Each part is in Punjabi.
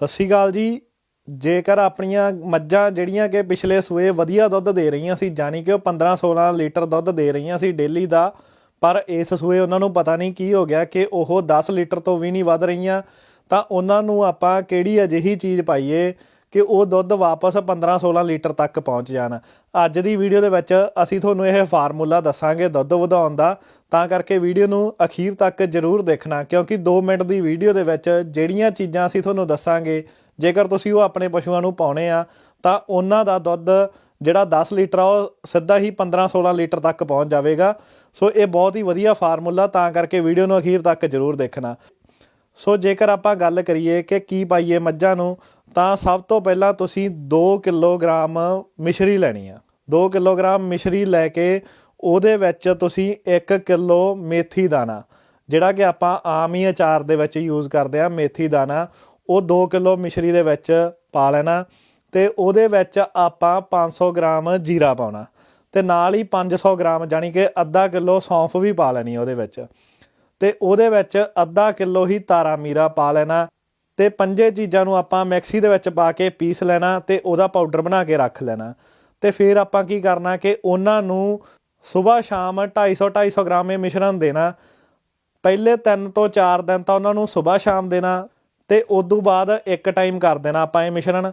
ਸਤਿ ਸ਼੍ਰੀ ਅਕਾਲ ਜੀ। ਜੇਕਰ ਆਪਣੀਆਂ ਮੱਝਾਂ ਜਿਹੜੀਆਂ ਕਿ ਪਿਛਲੇ ਸੂਏ ਵਧੀਆ ਦੁੱਧ ਦੇ ਰਹੀਆਂ ਸੀ ਜਾਨੀ ਕਿ ਉਹ 15 16 ਲੀਟਰ ਦੁੱਧ ਦੇ ਰਹੀਆਂ ਸੀ ਡੇਲੀ ਦਾ, ਪਰ ਇਸ ਸੂਏ ਉਹਨਾਂ ਨੂੰ ਪਤਾ ਨਹੀਂ ਕੀ ਹੋ ਗਿਆ ਕਿ ਉਹ 10 ਲੀਟਰ ਤੋਂ ਵੀ ਨਹੀਂ ਵੱਧ ਰਹੀਆਂ, ਤਾਂ ਉਹਨਾਂ ਨੂੰ ਆਪਾਂ ਕਿਹੜੀ ਅਜਿਹੀ ਚੀਜ਼ ਪਾਈਏ ਕਿ ਉਹ ਦੁੱਧ ਵਾਪਸ 15 16 ਲੀਟਰ ਤੱਕ ਪਹੁੰਚ ਜਾਣ। ਅੱਜ ਦੀ ਵੀਡੀਓ ਦੇ ਵਿੱਚ ਅਸੀਂ ਤੁਹਾਨੂੰ ਇਹ ਫਾਰਮੂਲਾ ਦੱਸਾਂਗੇ ਦੁੱਧ ਵਧਾਉਣ ਦਾ। ਤਾਂ ਕਰਕੇ ਵੀਡੀਓ ਨੂੰ ਅਖੀਰ ਤੱਕ ਜ਼ਰੂਰ ਦੇਖਣਾ, ਕਿਉਂਕਿ 2 ਮਿੰਟ ਦੀ ਵੀਡੀਓ ਦੇ ਵਿੱਚ ਜਿਹੜੀਆਂ ਚੀਜ਼ਾਂ ਅਸੀਂ ਤੁਹਾਨੂੰ ਦੱਸਾਂਗੇ, ਜੇਕਰ ਤੁਸੀਂ ਉਹ ਆਪਣੇ ਪਸ਼ੂਆਂ ਨੂੰ ਪਾਉਣੇ ਆ, ਤਾਂ ਉਹਨਾਂ ਦਾ ਦੁੱਧ ਜਿਹੜਾ 10 ਲੀਟਰ ਆ, ਉਹ ਸਿੱਧਾ ਹੀ 15 16 ਲੀਟਰ ਤੱਕ ਪਹੁੰਚ ਜਾਵੇਗਾ। ਸੋ ਇਹ ਬਹੁਤ ਹੀ ਵਧੀਆ ਫਾਰਮੂਲਾ, ਤਾਂ ਕਰਕੇ ਵੀਡੀਓ ਨੂੰ ਅਖੀਰ ਤੱਕ ਜ਼ਰੂਰ ਦੇਖਣਾ। ਸੋ ਜੇਕਰ ਆਪਾਂ ਗੱਲ ਕਰੀਏ ਕਿ ਕੀ ਪਾਈਏ ਮੱਝਾਂ ਨੂੰ ਤਾਂ ਸਭ ਤੋਂ ਪਹਿਲਾਂ ਤੁਸੀਂ 2 ਕਿਲੋਗ੍ਰਾਮ ਮਿਸ਼ਰੀ ਲੈਣੀ ਆ। 2 ਕਿਲੋਗ੍ਰਾਮ ਮਿਸ਼ਰੀ ਲੈ ਕੇ ਉਹਦੇ ਵਿੱਚ ਤੁਸੀਂ 1 ਕਿਲੋ ਮੇਥੀ ਦਾਣਾ, ਜਿਹੜਾ ਕਿ ਆਪਾਂ ਆਮ ਹੀ ਅਚਾਰ ਦੇ ਵਿੱਚ ਯੂਜ਼ ਕਰਦੇ ਆ, ਮੇਥੀ ਦਾਣਾ, ਉਹ 2 ਕਿਲੋ ਮਿਸ਼ਰੀ ਦੇ ਵਿੱਚ ਪਾ ਲੈਣਾ ਤੇ ਉਹਦੇ ਵਿੱਚ ਆਪਾਂ 500 ਗ੍ਰਾਮ ਜੀਰਾ ਪਾਉਣਾ ਤੇ ਨਾਲ ਹੀ 500 ਗ੍ਰਾਮ ਜਾਨੀ ਕਿ ਅੱਧਾ ਕਿਲੋ ਸੌਂਫ ਵੀ ਪਾ ਲੈਣੀ ਉਹਦੇ ਵਿੱਚ ਤੇ ਉਹਦੇ ਵਿੱਚ ਅੱਧਾ ਕਿਲੋ ਹੀ ਤਾਰਾ ਮੀਰਾ ਪਾ ਲੈਣਾ ਤੇ ਪੰਜੇ ਚੀਜ਼ਾਂ ਨੂੰ ਆਪਾਂ ਮਿਕਸੀ ਦੇ ਵਿੱਚ ਪਾ ਕੇ ਪੀਸ ਲੈਣਾ ਤੇ ਉਹਦਾ ਪਾਊਡਰ ਬਣਾ ਕੇ ਰੱਖ ਲੈਣਾ। ਤੇ ਫਿਰ ਆਪਾਂ ਕੀ ਕਰਨਾ ਕਿ ਉਹਨਾਂ ਨੂੰ ਸਵੇਰ ਸ਼ਾਮ 250 250 ਗ੍ਰਾਮ ਇਹ ਮਿਸ਼ਰਣ ਦੇਣਾ। ਪਹਿਲੇ 3 ਤੋਂ 4 ਦਿਨ ਤਾਂ ਉਹਨਾਂ ਨੂੰ ਸਵੇਰ ਸ਼ਾਮ ਦੇਣਾ ਤੇ ਤੋਂ ਬਾਅਦ ਇੱਕ ਟਾਈਮ ਕਰ ਦੇਣਾ ਆਪਾਂ ਇਹ ਮਿਸ਼ਰਣ।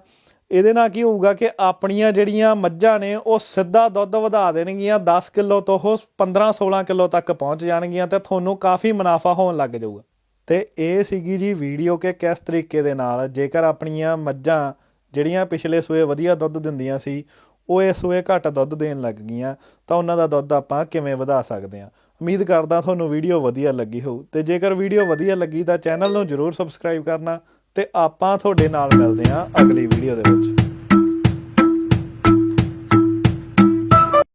ਇਹਦੇ ਨਾਲ ਕੀ ਹੋਊਗਾ ਕਿ ਆਪਣੀਆਂ ਜਿਹੜੀਆਂ ਮੱਝਾਂ ਨੇ ਉਹ ਸਿੱਧਾ ਦੁੱਧ ਵਧਾ ਦੇਣਗੀਆਂ 10 ਕਿਲੋ ਤੋਂ ਉਹ 15 16 ਕਿਲੋ ਤੱਕ ਪਹੁੰਚ ਜਾਣਗੀਆਂ ਤੇ ਤੁਹਾਨੂੰ ਕਾਫੀ ਮੁਨਾਫਾ ਹੋਣ ਲੱਗ ਜਾਊਗਾ। ਤੇ ਇਹ ਸੀਗੀ ਜੀ ਵੀਡੀਓ ਕਿ ਕਿਸ ਤਰੀਕੇ ਦੇ ਨਾਲ ਜੇਕਰ ਆਪਣੀਆਂ ਮੱਝਾਂ ਜਿਹੜੀਆਂ ਪਿਛਲੇ ਸੂਏ ਵਧੀਆ ਦੁੱਧ ਦਿੰਦੀਆਂ ਸੀ, ਉਹ ਇਸ ਸੂਏ ਘੱਟ ਦੁੱਧ ਦੇਣ ਲੱਗ ਗਈਆਂ, ਤਾਂ ਉਹਨਾਂ ਦਾ ਦੁੱਧ ਆਪਾਂ ਕਿਵੇਂ ਵਧਾ ਸਕਦੇ ਹਾਂ। ਉਮੀਦ ਕਰਦਾ ਤੁਹਾਨੂੰ ਵੀਡੀਓ ਵਧੀਆ ਲੱਗੀ ਹੋਊ। ਤੇ ਜੇਕਰ ਵੀਡੀਓ ਵਧੀਆ ਲੱਗੀ ਤਾਂ ਚੈਨਲ ਨੂੰ ਜਰੂਰ ਸਬਸਕ੍ਰਾਈਬ ਕਰਨਾ ਤੇ ਆਪਾਂ ਤੁਹਾਡੇ ਨਾਲ ਮਿਲਦੇ ਹਾਂ ਅਗਲੀ ਵੀਡੀਓ ਦੇ ਵਿੱਚ।